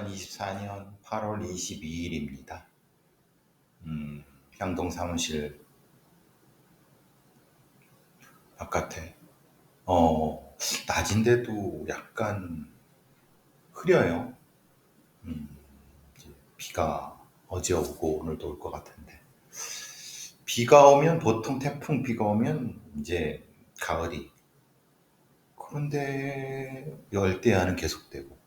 2024년 8월 22일입니다. 음, 향동 사무실 바깥에 어, 낮인데도 약간 흐려요. 음, 비가 어제 오고 오늘도 올 것 같은데 비가 오면 보통 태풍 비가 오면 이제 가을이 그런데 열대야는 계속되고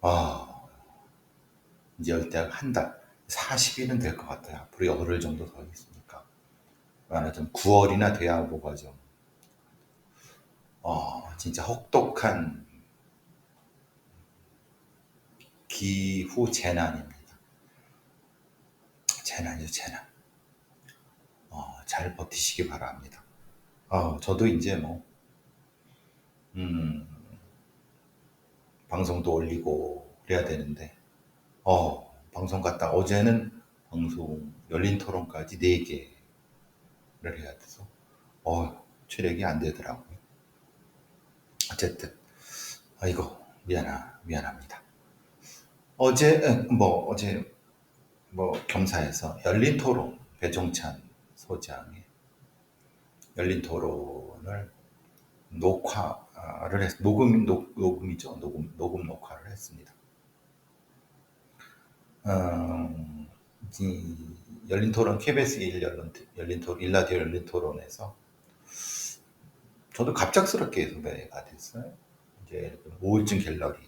아 이제 열대야가 한 달, 40일은 될 것 같아요. 앞으로 열흘 정도 더 있으니까. 말하자면 9월이나 돼야 뭐가 좀, 어, 진짜 혹독한 기후 재난입니다. 재난이죠, 재난. 어, 잘 버티시기 바랍니다. 어, 저도 이제 뭐, 음, 방송도 올리고 그래야 되는데, 어, 방송 갔다 어제는 방송 열린 토론까지 4개를 해야 돼서, 어, 체력이 안 되더라고요. 어쨌든, 아이고, 미안하, 미안합니다. 어제, 응, 뭐, 어제, 뭐, 겸사해서 열린 토론, 배종찬 소장의 열린 토론을 녹화 를 했, 녹음, 녹, 녹음이죠. 녹음, 녹음 녹화를 했습니다. 음, 이 열린 토론, KBS 1 열린, 열린 토론, 일라디오 열린 토론에서 저도 갑작스럽게 섭외가 됐어요. 이제 우울증 갤러리.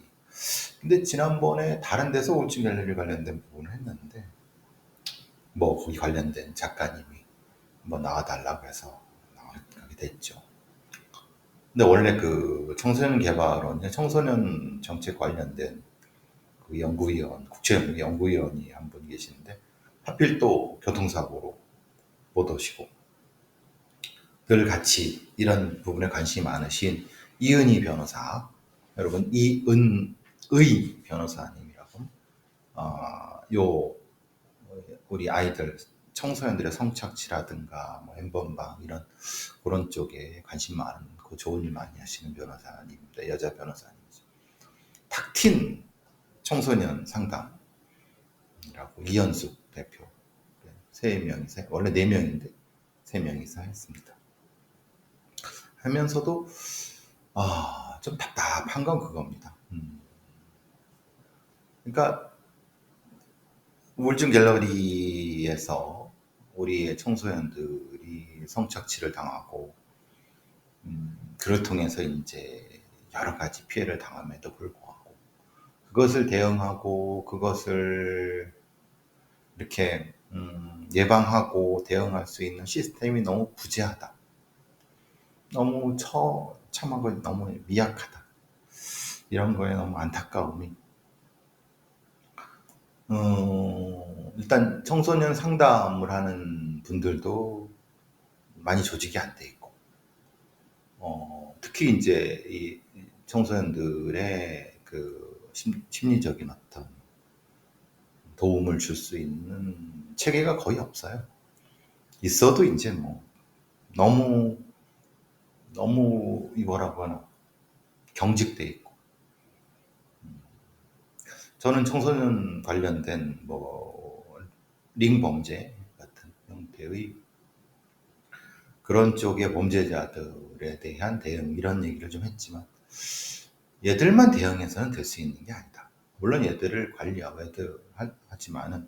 근데 지난번에 다른 데서 우울증 갤러리 관련된 부분을 했는데, 뭐, 거기 관련된 작가님이 뭐 나와달라고 해서 나가게 됐죠. 근데 원래 그 청소년 개발원, 청소년 정책 관련된 그 연구위원, 국회 연구위원이 한 분 계시는데, 하필 또 교통사고로 못 오시고, 늘 같이 이런 부분에 관심이 많으신 이은희 변호사, 여러분, 이은의 변호사님이라고, 어, 요, 우리 아이들, 청소년들의 성착취라든가, 뭐, 엠번방, 이런, 그런 쪽에 관심 많 고 좋은 일 많이 하시는 변호사님입니다. 여자 변호사님이죠. 탁틴 청소년 상담이라고 이현숙 대표 세 명이서 원래 네 명인데 세 명이서 했습니다. 하면서도 아, 좀 답답한 건 그겁니다. 음. 그러니까 우울증 갤러리에서 우리의 청소년들이 성착취를 당하고 음, 그를 통해서 이제 여러 가지 피해를 당함에도 불구하고 그것을 대응하고 그것을 이렇게 음, 예방하고 대응할 수 있는 시스템이 너무 부재하다. 너무 처 참하고 너무 미약하다. 이런 거에 너무 안타까움이. 어, 일단 청소년 상담을 하는 분들도 많이 조직이 안 돼 있고, 어, 특히 이제 이 청소년들의 그 심, 심리적인 어떤 도움을 줄 수 있는 체계가 거의 없어요. 있어도 이제 뭐 너무 너무 이 뭐라고 하나 경직돼 있고 저는 청소년 관련된 뭐 링 범죄 같은 형태의 그런 쪽의 범죄자들 에 대한 대응 이런 얘기를 좀 했지만 얘들만 대응해서는 될 수 있는 게 아니다. 물론 얘들을 관리하고 애들 하지만은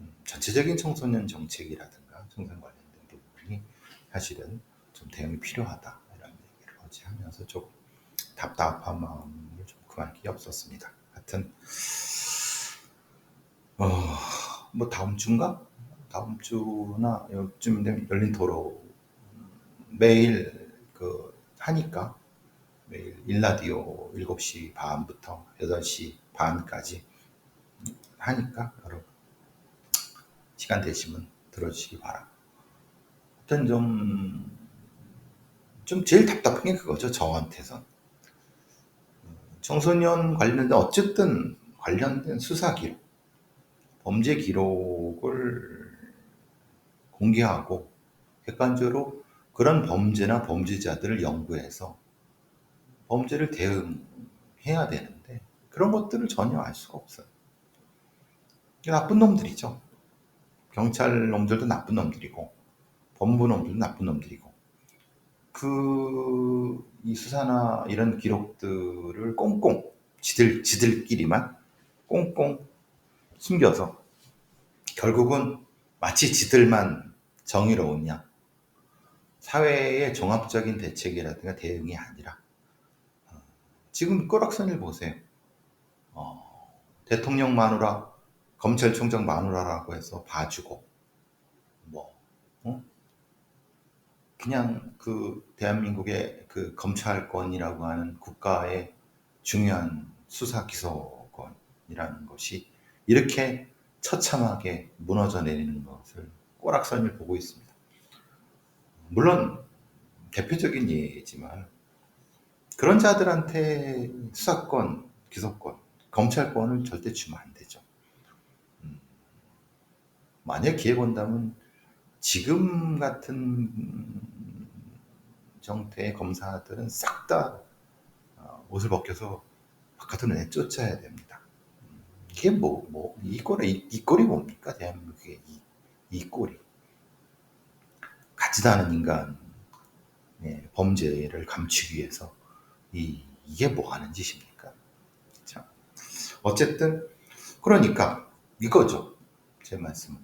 음, 전체적인 청소년 정책이라든가 청소년 관련된 부분이 사실은 좀 대응이 필요하다 이런 얘기를 어제 하면서 좀 답답한 마음을 좀 그만 게 없었습니다. 하여튼 어, 뭐 다음 주인가? 다음 주나 요즘 되면 열린 토로 매일 그 하니까 매일 일라디오 7시 반부터 8시 반까지 하니까 여러분 시간 되시면 들어주시기 바랍니다. 하여튼 좀, 좀 제일 답답한 게 그거죠. 저한테선. 청소년 관련된 어쨌든 관련된 수사 기록, 범죄 기록을 공개하고 객관적으로 그런 범죄나 범죄자들을 연구해서 범죄를 대응해야 되는데 그런 것들을 전혀 알 수가 없어요. 나쁜 놈들이죠. 경찰 놈들도 나쁜 놈들이고 법무부 놈들도 나쁜 놈들이고 그 이 수사나 이런 기록들을 꽁꽁 지들 지들끼리만 꽁꽁 숨겨서 결국은 마치 지들만 정의로우냐 사회의 종합적인 대책이라든가 대응이 아니라 어, 지금 꼬락선을 보세요. 어, 대통령 마누라, 검찰총장 마누라라고 해서 봐주고 뭐 어? 그냥 그 대한민국의 그 검찰권이라고 하는 국가의 중요한 수사 기소권이라는 것이 이렇게 처참하게 무너져 내리는 것을 꼬락선을 보고 있습니다. 물론 대표적인 예지만 그런 자들한테 수사권, 기소권, 검찰권을 절대 주면 안 되죠. 음, 만약 기회 본다면 지금 같은 정태의 검사들은 싹다 어, 옷을 벗겨서 바깥으로 내쫓아야 됩니다. 이게 뭐, 뭐, 이 꼴이, 이, 이 꼴이 뭡니까? 대한민국의 이, 이 꼴이. 않은 인간, 예, 범죄를 감추기 위해서 이, 이게 뭐 하는 짓입니까? 참. 어쨌든, 그러니까 이거죠. 제 말씀은.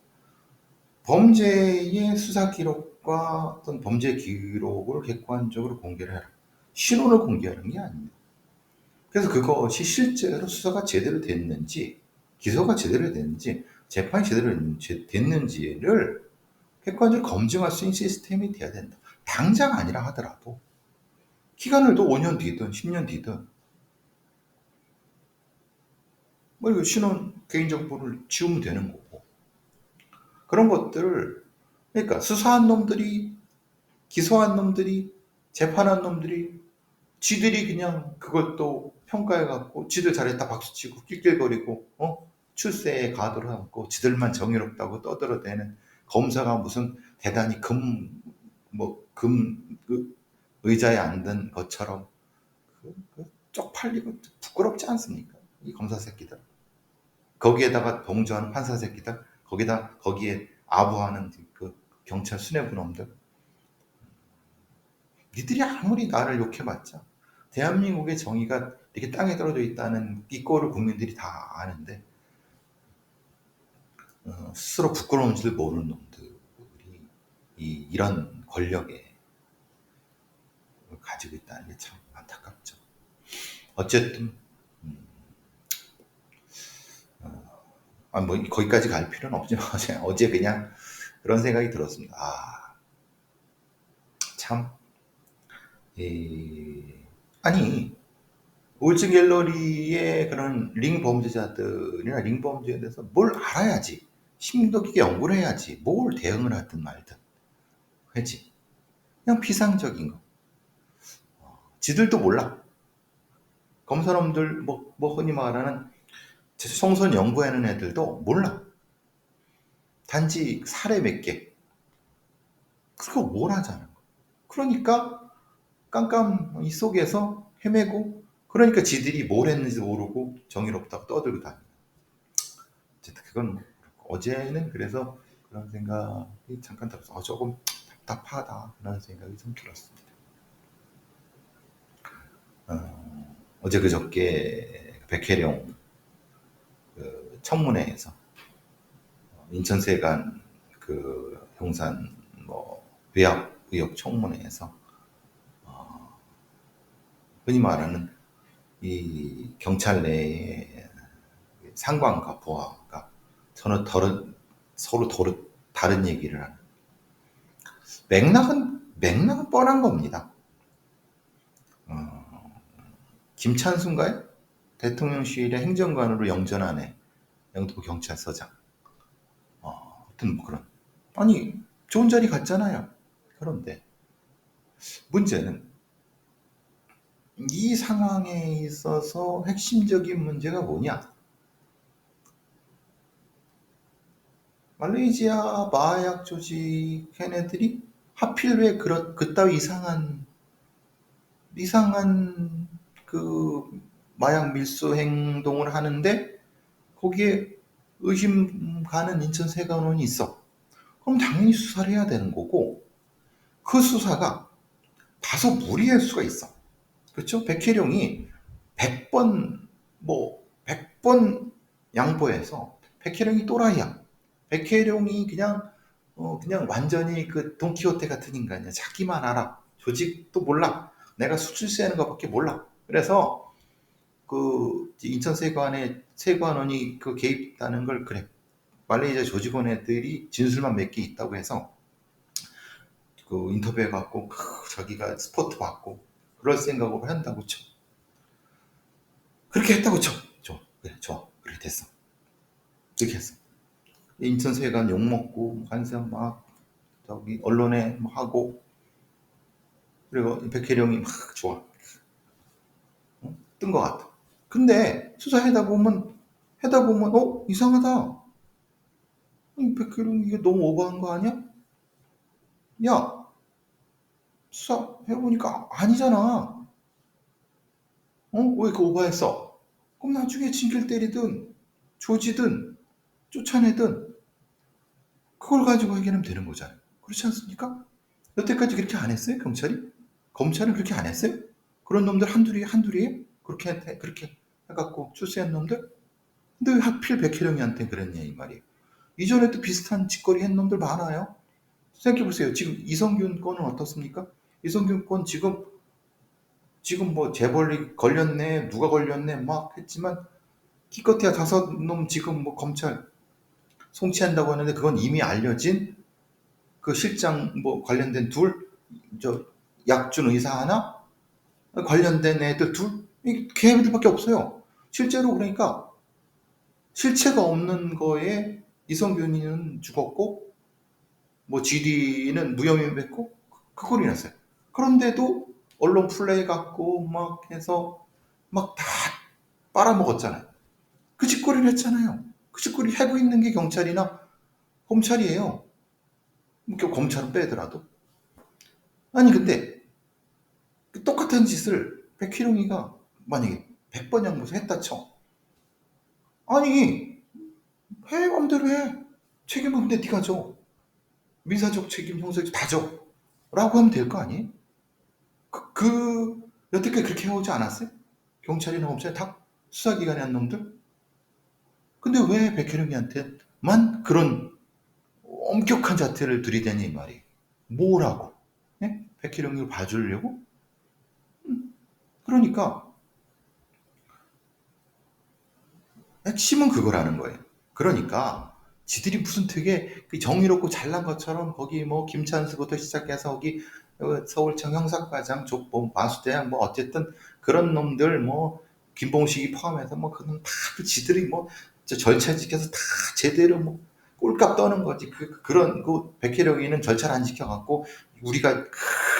범죄의 수사 기록과 어떤 범죄 기록을 객관적으로 공개를 해라. 신원을 공개하는 게 아닙니다. 그래서 그것이 실제로 수사가 제대로 됐는지, 기소가 제대로 됐는지, 재판이 제대로 됐는지를 객관적으로 검증할 수 있는 시스템이 돼야 된다. 당장 아니라 하더라도. 기간을 또 5년 뒤든 10년 뒤든. 뭐 이거 신원 개인정보를 지우면 되는 거고. 그런 것들을 그러니까 수사한 놈들이 기소한 놈들이 재판한 놈들이 지들이 그냥 그걸 또 평가해 갖고 지들 잘했다 박수치고 낄낄거리고 어? 출세에 가도를 하고 지들만 정의롭다고 떠들어대는 검사가 무슨 대단히 금 뭐 금 그 의자에 앉은 것처럼 그, 그 쪽팔리고 부끄럽지 않습니까? 이 검사 새끼들. 거기에다가 동조하는 판사 새끼들, 거기다 거기에 아부하는 그 경찰 수뇌부 놈들. 니들이 아무리 나를 욕해봤자 대한민국의 정의가 이렇게 땅에 떨어져 있다는 이 꼴을 국민들이 다 아는데 어, 스스로 부끄러운 줄 모르는 놈들이 이, 이런 권력에 가지고 있다는 게 참 안타깝죠. 어쨌든 음, 어, 아, 뭐 거기까지 갈 필요는 없지만 어제, 그냥 그런 생각이 들었습니다. 아, 참, 이, 아니 우울증 갤러리의 그런 링 범죄자들이나 링 범죄에 대해서 뭘 알아야지 심도 깊게 연구를 해야지 뭘 대응을 하든 말든. 그지? 그냥 비상적인 거. 어, 지들도 몰라. 검사놈들 뭐, 뭐 흔히 말하는 성선 연구하는 애들도 몰라. 단지 사례 몇개. 그거 뭘 하자는 거 그러니까 깜깜 이 속에서 헤매고 그러니까 지들이 뭘 했는지 모르고 정의롭다고 떠들고 다니는. 어쨌든 그건 어제는 그래서 그런 생각이 잠깐 들었어. 어, 조금 답답하다. 그런 생각이 좀 들었습니다. 어, 어제 그저께 백혜령 그 청문회에서 인천세관 그 용산 뭐 외압 의혹 청문회에서 어, 흔히 말하는 이 경찰 내에 상관과 보아가 서로 다른, 서로 다른, 다른 얘기를 하는. 맥락은, 맥락은 뻔한 겁니다. 어, 김찬순가요? 대통령실의 행정관으로 영전하네. 영도 경찰서장. 어, 하여튼 뭐 그런. 아니, 좋은 자리 갔잖아요. 그런데, 문제는 이 상황에 있어서 핵심적인 문제가 뭐냐? 말레이시아 마약 조직 걔네들이 하필 왜 그런 그따위 이상한 이상한 그 마약 밀수 행동을 하는데 거기에 의심 가는 인천 세관원이 있어. 그럼 당연히 수사를 해야 되는 거고 그 수사가 다소 무리할 수가 있어. 그렇죠? 백혜룡이 100번 뭐 100번 양보해서 백혜룡이 또라이야. 백혜룡이 그냥 어 그냥 완전히 그 돈키호테 같은 인간이야. 자기만 알아. 조직도 몰라. 내가 수출세하는 것밖에 몰라. 그래서 그 인천 세관의 세관원이 그 개입했다는 걸 그래. 말레이시아 조직원 애들이 진술만 몇 개 있다고 해서 그 인터뷰해 갖고 자기가 스포트 받고 그럴 생각으로 한다고 쳐. 그렇게 했다고 쳐. 좋아. 그래, 좋아. 그래, 됐어. 그렇게 했어. 인천세관 욕먹고, 한참 막, 저기, 언론에 막 하고, 그리고 백혜령이 막 좋아. 어? 뜬것 같아. 근데 수사하다 보면, 하다 보면, 어? 이상하다. 백혜령 이게 너무 오버한 거 아니야? 야, 수사 해보니까 아니잖아. 어? 왜그 오버했어? 그럼 나중에 징계를 때리든 조지든 쫓아내든 그걸 가지고 해결하면 되는 거잖아요. 그렇지 않습니까? 여태까지 그렇게 안 했어요? 경찰이? 검찰은 그렇게 안 했어요? 그런 놈들 한둘이 한둘이 그렇게 해, 그렇게 해갖고 출세한 놈들? 근데 왜 하필 백혜령이한테 그랬냐 이 말이에요. 이전에도 비슷한 짓거리 한 놈들 많아요. 생각해보세요. 지금 이성균 건은 어떻습니까? 이성균 건 지금 지금 뭐 재벌이 걸렸네, 누가 걸렸네 막 했지만 기껏해야 다섯 놈 지금 뭐 검찰 송치한다고 하는데 그건 이미 알려진 그 실장 뭐 관련된 둘, 저 약준 의사 하나 관련된 애들 둘, 걔들밖에 없어요. 실제로 그러니까 실체가 없는 거에 이성균이는 죽었고 뭐 GD는 무혐의했고 그걸 인했어요. 그런데도 언론 플레이 갖고 막 해서 막 다 빨아먹었잖아요. 그 짓거리를 했잖아요. 그 짓거리를 하고 있는 게 경찰이나 검찰이에요. 뭐 검찰은 빼더라도. 아니 근데 그 똑같은 짓을 백희룡이가 만약에 100번 양보서 했다 쳐. 아니 해 맘대로 해. 책임은 근데 네가 져. 민사적 책임, 형사적 다 져. 라고 하면 될 거 아니에요? 그, 그 여태까지 그렇게 해오지 않았어요? 경찰이나 검찰이 다 수사기관에 한 놈들? 근데 왜 백혜령이한테만 그런 엄격한 자태를 들이대니 말이 뭐라고? 예? 백혜령을 봐주려고? 음, 그러니까 핵심은 그거라는 거예요. 그러니까 지들이 무슨 되게 그 정의롭고 잘난 것처럼 거기 뭐 김찬수부터 시작해서 거기 서울청 형사과장, 족보, 마수대장 뭐 어쨌든 그런 놈들 뭐 김봉식이 포함해서 뭐 그는 다그 지들이 뭐 절차 지켜서 다 제대로 뭐 꼴값 떠는 거지. 그, 그런 그 백혜령이는 절차를 안 지켜갖고 우리가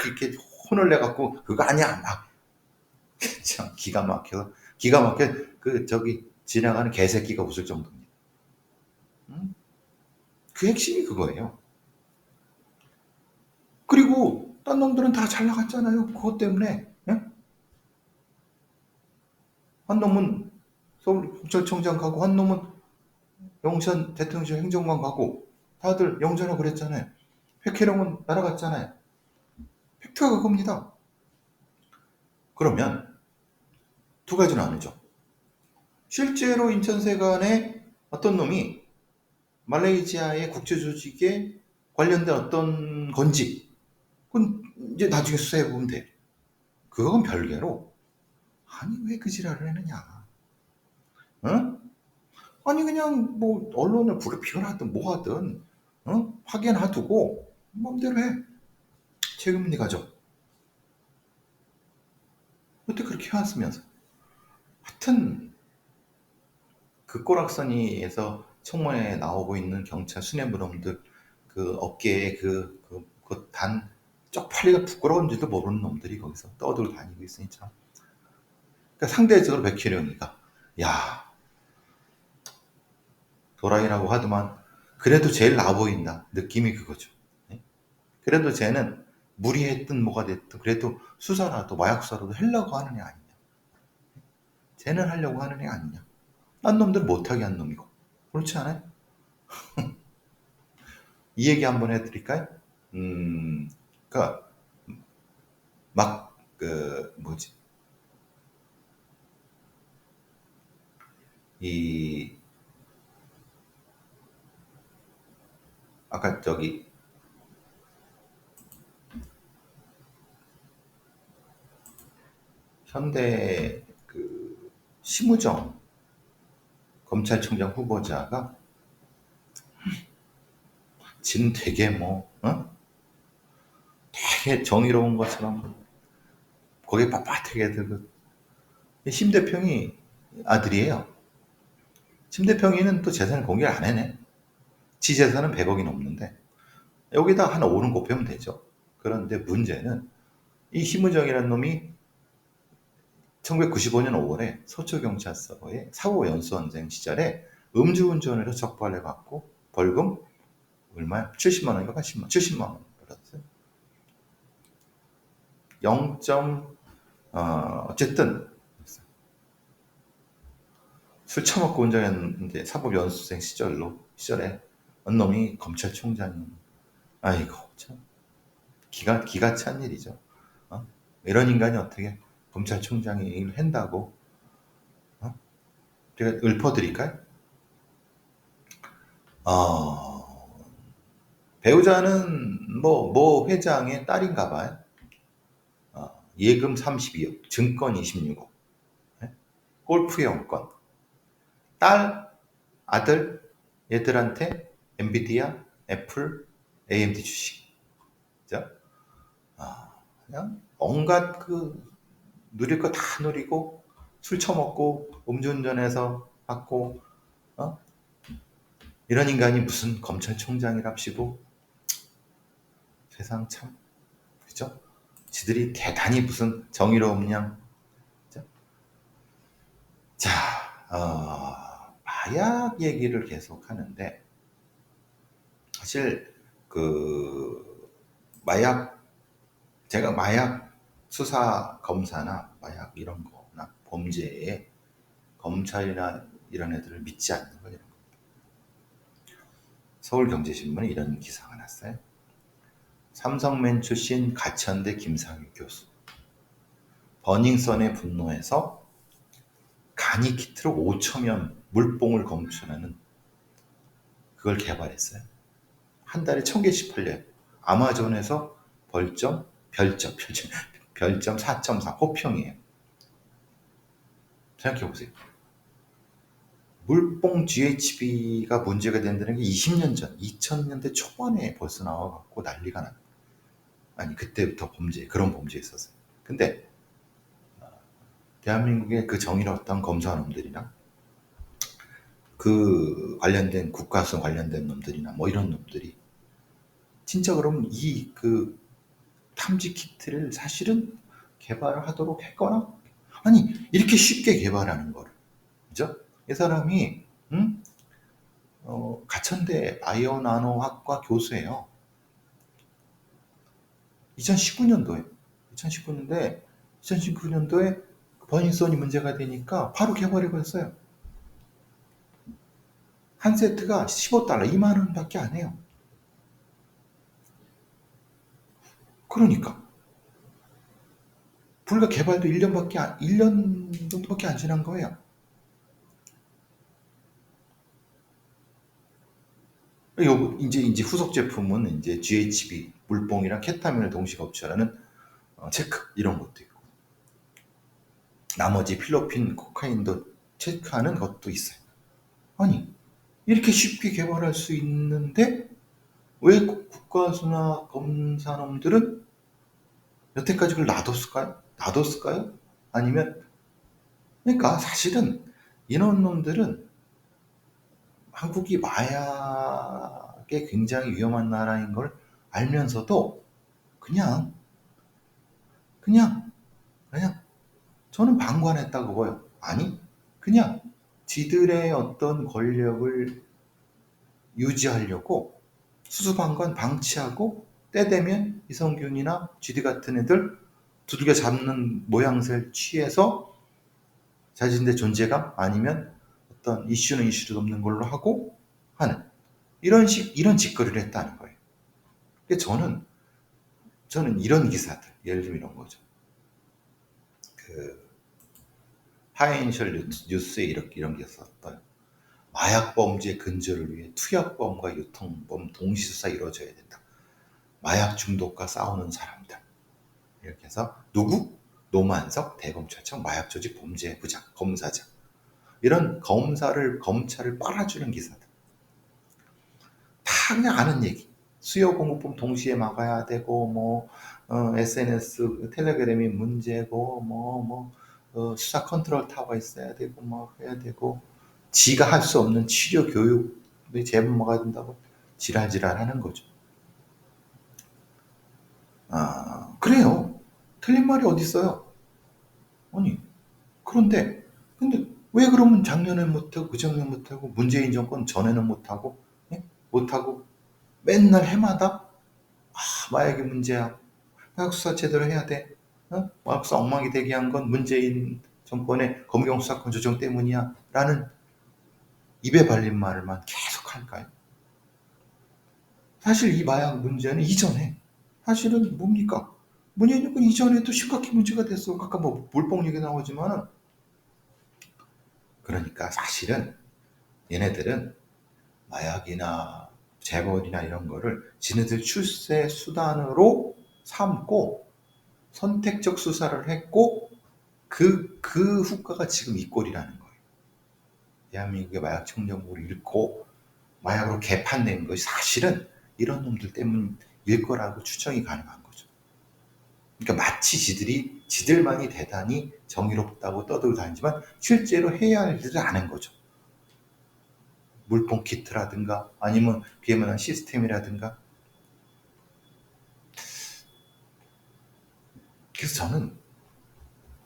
이렇게 혼을 내갖고 그거 아니야 막 참 기가 막혀 기가 막혀 그 저기 지나가는 개새끼가 웃을 정도입니다. 음? 그 핵심이 그거예요. 그리고 딴 놈들은 다 잘 나갔잖아요. 그것 때문에. 예? 한 놈은 서울 경찰청장 가고 한 놈은 영천 대통령실 행정관 가고 다들 영전하고 그랬잖아요. 백혜령은 날아갔잖아요. 팩트가 그겁니다. 그러면 두 가지 나누죠. 실제로 인천세관에 어떤 놈이 말레이시아의 국제조직에 관련된 어떤 건지 그건 이제 나중에 수사해 보면 돼. 그건 별개로 아니 왜 그 지랄을 했느냐? 어? 아니 그냥 뭐 언론을 부르피거나 뭐 하든 어? 확인하두고 마음대로 해. 책임은 네가 져. 어떻게 그렇게 해왔으면서 하여튼 그 꼬락서니에서 청문회에 나오고 있는 경찰 수뇌부놈들 그 어깨에 그 그단 쪽팔리가 부끄러운지도 모르는 놈들이 거기서 떠들고 다니고 있으니 참. 그러니까 상대적으로 백혜령이가 야 도라이라고 하더만 그래도 제일 나 보인다 느낌이 그거죠. 네? 그래도 쟤는 무리했든 뭐가 됐든 그래도 수사라도 마약 수사라도 하려고 하느냐 아니냐. 쟤는 하려고 하는 애 아니냐? 딴 놈들 못하게 한 놈이고. 그렇지 않아요? 이 얘기 한번 해드릴까요? 음, 그니까, 막, 그, 뭐지. 이, 아까 저기, 현대 그 심우정 검찰총장 후보자가 지는 되게 뭐 어? 되게 정의로운 것처럼 거기에 빳빳하게 들고 심 대평이 아들이에요. 심 대평이는 또 재산을 공개를 안 해네. 지 재산은 100억이 넘는데 여기다 하나 오른 곱하면 되죠. 그런데 문제는 이 심우정이라는 놈이 1995년 5월에 서초경찰서에 사고 연수원생 시절에 음주운전으로 적발해 갖고 벌금 얼마야? 70만 원인가 80만 원? 70만 원 받았어요. 0. 어, 어쨌든 술 처먹고 운전했는데 사법 연수생 시절로 시절에 언놈이 검찰총장이 아이고 참 기가 기가 찬 일이죠. 어? 이런 인간이 어떻게 검찰총장이 일을 한다고 어? 제가 읊어드릴까요? 어, 배우자는 뭐, 뭐 회장의 딸인가 봐요. 어, 예금 32억, 증권 26억, 네? 골프 이용권, 딸, 아들, 얘들한테 엔비디아, 애플, AMD 주식. 그죠? 아, 그냥 온갖 그 누릴 거 다 누리고 술 처먹고 음주운전해서 받고 어? 이런 인간이 무슨 검찰총장이랍시고 세상 참 그죠? 지들이 대단히 무슨 정의로움냥 자 어, 마약 얘기를 계속 하는데 사실 그 마약 제가 마약 수사 검사나 마약 이런 거나 범죄에 검찰이나 이런 애들을 믿지 않는 거 이런 거. 서울경제신문에 이런 기사가 났어요. 삼성맨 출신 가천대 김상규 교수. 버닝썬의 분노해서 간이 키트로 5천여 물뽕을 검출하는 그걸 개발했어요. 한 달에 천 개씩 팔려요. 아마존에서 벌점, 별점, 별점, 별점 4.4 호평이에요. 생각해 보세요. 물뽕 GHB가 문제가 된다는 게 20년 전, 2000년대 초반에 벌써 나와갖고 난리가 나. 아니 그때부터 범죄 그런 범죄 있었어요. 근데 어, 대한민국의 그 정의로웠던 검사놈들이나 그 관련된 국가성 관련된 놈들이나 뭐 이런 놈들이 진짜 그럼 이 그 탐지 키트를 사실은 개발을 하도록 했거나 아니 이렇게 쉽게 개발하는 거를 그죠? 이 사람이 음? 어, 가천대 바이오 나노학과 교수예요. 2019년도에 2019년도에 2019년도에 버닝썬이 문제가 되니까 바로 개발해 버렸어요. 한 세트가 15달러, 2만 원밖에 안 해요. 그러니까 불과 개발도 1년밖에 안, 1년 정도밖에 안 지난 거예요. 요 이제 이제 후속 제품은 이제 GHB 물뽕이랑 케타민을 동시 검출하는 어, 체크 이런 것도 있고 나머지 필로핀, 코카인도 체크하는 것도 있어요. 아니 이렇게 쉽게 개발할 수 있는데 왜 국가수나 검사놈들은 여태까지 그걸 놔뒀을까요? 놔뒀을까요? 아니면 그러니까 사실은 이런 놈들은 한국이 마약에 굉장히 위험한 나라인 걸 알면서도 그냥 그냥 그냥 저는 방관했다고 봐요. 아니 그냥 지들의 어떤 권력을 유지하려고 수수방관 방치하고 때 되면 이성균이나 GD 같은 애들 두들겨 잡는 모양새를 취해서 자신의 존재감 아니면 어떤 이슈는 이슈도 없는 걸로 하고 하는 이런 식 이런 짓거리를 했다는 거예요. 근데 저는 저는 이런 기사들 예를 들면 이런 거죠. 그 파이낸셜 뉴스에 이렇게 이런 게 썼어요. 마약 범죄 근절을 위해 투약범과 유통범 동시 수사 이루어져야 된다. 마약 중독과 싸우는 사람들. 이렇게 해서 누구? 노만석 대검찰청 마약조직 범죄부장 검사장. 이런 검사를 검찰을 빨아주는 기사들. 다 그냥 아는 얘기. 수요 공급법 동시에 막아야 되고 뭐 어, SNS 텔레그램이 문제고 뭐뭐 뭐, 어, 수사 컨트롤 타워가 있어야 되고 뭐 해야 되고 지가 할 수 없는 치료 교육이 제목가 된다고 지랄지랄 하는 거죠. 아, 그래요. 틀린 말이 어디 있어요? 아니, 그런데, 근데 왜 그러면 작년에 못하고, 그작년 못하고, 문재인 정권 전에는 못하고, 예? 못하고, 맨날 해마다, 아, 마약이 문제야. 마약 수사 제대로 해야 돼. 어? 마약수사 엉망이 되게 한 건 문재인 정권의 검경 수사권 조정 때문이야. 라는 입에 발린 말을만 계속 할까요? 사실 이 마약 문제는 이전에 사실은 뭡니까? 문재인 정권 이전에도 심각히 문제가 됐어. 아까 뭐 물뽕 얘기 나오지만은 그러니까 사실은 얘네들은 마약이나 재벌이나 이런 거를 지네들 출세 수단으로 삼고 선택적 수사를 했고 그, 그 후과가 지금 이 꼴이라는 거예요. 대한민국의 마약 청정국을 잃고 마약으로 개판된 것이 사실은 이런 놈들 때문일 거라고 추정이 가능한 거죠. 그러니까 마치 지들이 지들만이 대단히 정의롭다고 떠들고 다니지만 실제로 해야 할 일을 아는 거죠. 물통 키트라든가 아니면 그에 만한 시스템이라든가 그래서 저는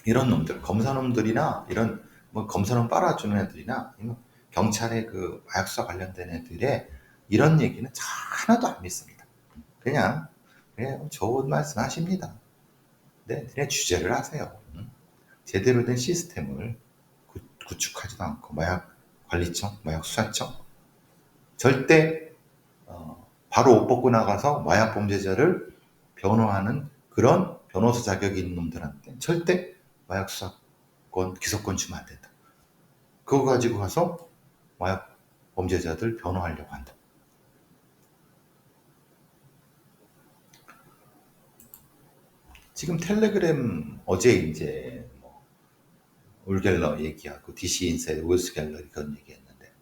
이런 놈들 검사놈들이나 이런 뭐 검사는 빨아주는 애들이나 경찰의 그 마약수사 관련된 애들의 이런 얘기는 하나도 안 믿습니다. 그냥 그냥 좋은 말씀 하십니다. 네, 그냥 주제를 하세요. 제대로 된 시스템을 구축하지도 않고 마약 관리청, 마약 수사청 절대 어, 바로 옷 벗고 나가서 마약 범죄자를 변호하는 그런 변호사 자격이 있는 놈들한테 절대 마약 수사권 기소권 주면 안 된다. 그거 가지고 가서 마약 범죄자들 변호하려고 한다. 지금 텔레그램 어제 이제 뭐 울갤러 얘기하고 DC 인사이드 울스 갤러리 그런 얘기했는데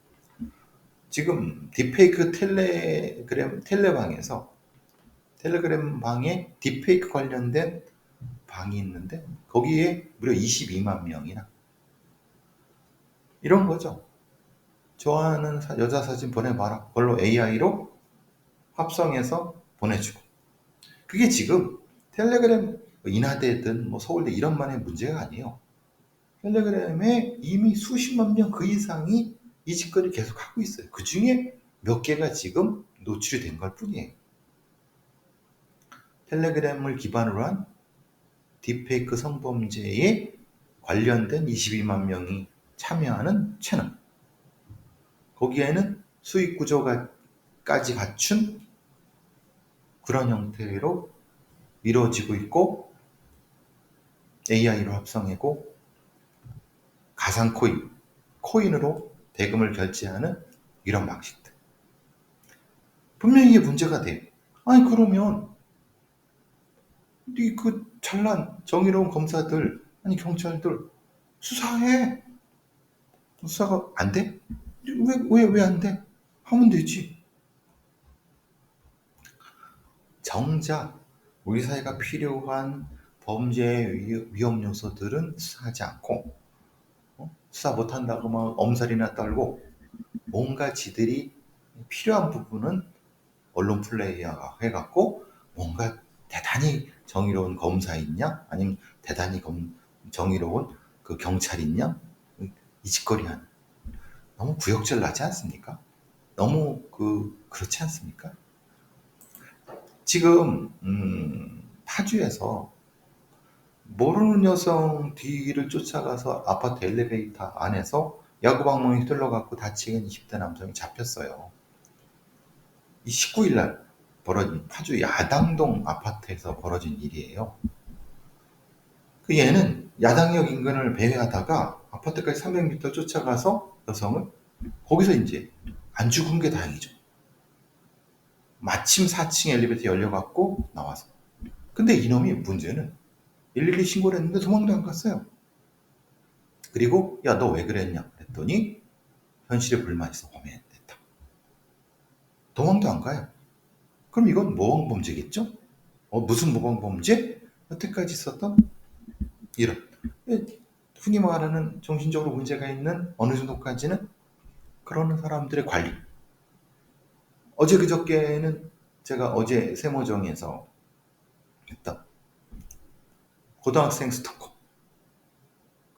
지금 딥페이크 텔레그램 텔레방에서 텔레그램 방에 딥페이크 관련된 방이 있는데 거기에 무려 22만 명이나 이런 거죠. 좋아하는 여자 사진 보내봐라. 그걸로 AI로 합성해서 보내주고. 그게 지금 텔레그램 인하대든 뭐 서울대 이런 만의 문제가 아니에요. 텔레그램에 이미 수십만 명 그 이상이 이 짓거리 계속 하고 있어요. 그 중에 몇 개가 지금 노출이 된 걸 뿐이에요. 텔레그램을 기반으로 한 딥페이크 성범죄에 관련된 22만 명이 참여하는 채널. 거기에는 수익 구조가까지 갖춘 그런 형태로 이루어지고 있고 AI로 합성하고 가상 코인, 코인으로 대금을 결제하는 이런 방식들. 분명히 이게 문제가 돼. 아니 그러면 그 잘난 정의로운 검사들 아니 경찰들 수사해. 수사가 안 돼? 왜, 왜, 왜 안 돼? 하면 되지. 정작 우리 사회가 필요한 범죄 위험 요소들은 수사하지 않고 어? 수사 못한다고 막 엄살이나 떨고 뭔가 지들이 필요한 부분은 언론 플레이어가 해갖고 뭔가 대단히 정의로운 검사 있냐? 아니면 대단히 검, 정의로운 그 경찰 있냐? 이 짓거리 하는. 너무 구역질 나지 않습니까? 너무 그, 그렇지 않습니까? 지금, 음, 파주에서 모르는 여성 뒤를 쫓아가서 아파트 엘리베이터 안에서 야구방망이 휘둘러갖고 다치는 20대 남성이 잡혔어요. 이 19일 날 벌어진 파주 야당동 아파트에서 벌어진 일이에요. 그 얘는 야당역 인근을 배회하다가 아파트까지 300m 쫓아가서 여성을 거기서 이제 안 죽은 게 다행이죠. 마침 4층 엘리베이터 열려갖고 나와서. 근데 이놈이 문제는 112 신고를 했는데 도망도 안 갔어요. 그리고 야 너 왜 그랬냐 그랬더니 현실에 불만 있어 범행했다. 도망도 안 가요. 그럼 이건 모범범죄겠죠? 어 무슨 모범범죄? 여태까지 있었던 이런 흔히 말하는 정신적으로 문제가 있는 어느 정도까지는 그러는 사람들의 관리. 어제 그저께는 제가 어제 세모정에서 했던 고등학생 스토커.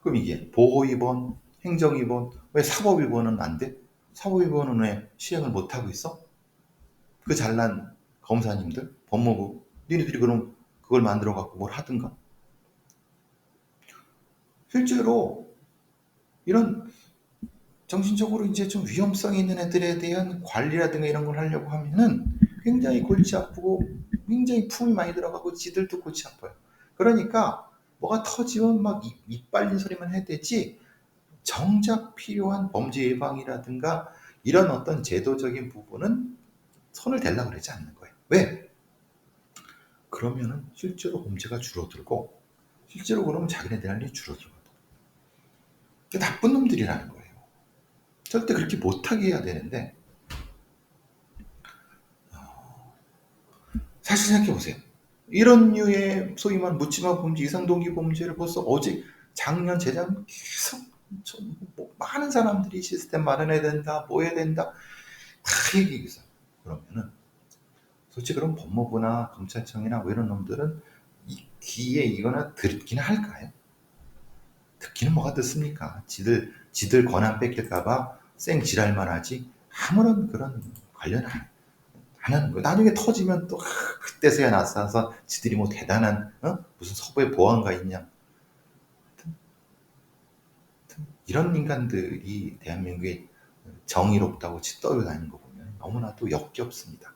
그럼 이게 보호입원, 행정입원, 왜 사법입원은 안 돼? 사법입원은 왜 시행을 못하고 있어? 그 잘난 검사님들, 법무부, 니네들이 그럼 그걸 만들어 갖고 뭘 하든가? 실제로 이런 정신적으로 이제 좀 위험성 있는 애들에 대한 관리라든가 이런 걸 하려고 하면은 굉장히 골치 아프고 굉장히 품이 많이 들어가고 지들도 골치 아파요. 그러니까 뭐가 터지면 막 입 빨린 소리만 해야 되지 정작 필요한 범죄 예방이라든가 이런 어떤 제도적인 부분은 손을 대려고 그러지 않는 거예요. 왜? 그러면은 실제로 범죄가 줄어들고 실제로 그러면 자기네들 할 일이 줄어들거든. 나쁜 놈들이라는 거예요. 절대 그렇게 못하게 해야 되는데 어, 사실 생각해 보세요. 이런 류의 소위 말 묻지마 범죄, 이상동기 범죄를 벌써 어제 작년 재작 계속 뭐 많은 사람들이 시스템 마련해야 된다, 뭐 해야 된다 다 얘기했어요. 그러면은 솔직히 그럼 법무부나 검찰청이나 뭐 이런 놈들은 이 귀에 이거나 듣기는 할까요? 듣기는 뭐가 듣습니까? 지들 지들 권한 뺏길까봐 생 지랄만 하지 아무런 그런 관련 안 하는 거. 나중에 터지면 또 그때서야 나서서 지들이 뭐 대단한 어? 무슨 서부의 보안가 있냐. 이런 인간들이 대한민국에 정의롭다고 떠올다니는 거 보면 너무나도 역겹습니다.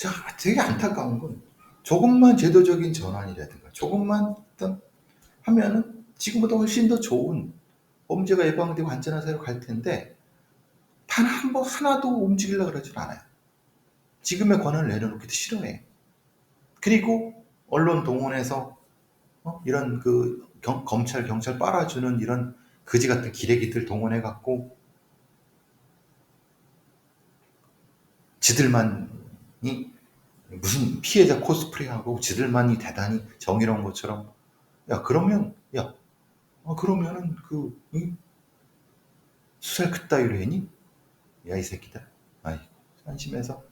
자, 되게 안타까운 건 조금만 제도적인 전환이라든가 조금만 어떤 하면은 지금보다 훨씬 더 좋은 범죄가 예방되고 안전한 사회로 갈 텐데 단 한 번 하나도 움직이려고 그러질 않아요. 지금의 권한을 내려놓기도 싫어해. 그리고 언론 동원해서 어? 이런 그 경, 검찰 경찰 빨아주는 이런 거지 같은 기레기들 동원해 갖고 지들만이 무슨 피해자 코스프레하고 지들만이 대단히 정의로운 것처럼. 야 그러면 야 어, 그러면은 그 응? 수살 그따위로 했니? 야 이 새끼들. 아이고 안심해서.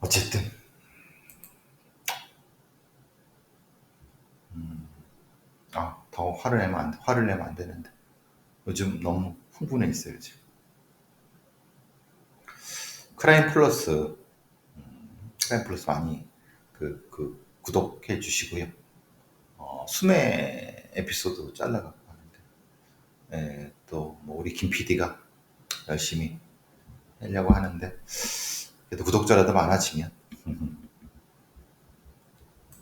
어쨌든. 음, 아더 화를 내면 안 화를 내면 안 되는데. 요즘 너무 흥분해 있어요 지금 크라임 플러스 음, 크라임 플러스 많이 그, 그 구독해 주시고요. 어, 수매 에피소드 잘라갖고 하는데 예, 또뭐 우리 김 PD가 열심히 하려고 하는데 그래도 구독자라도 많아지면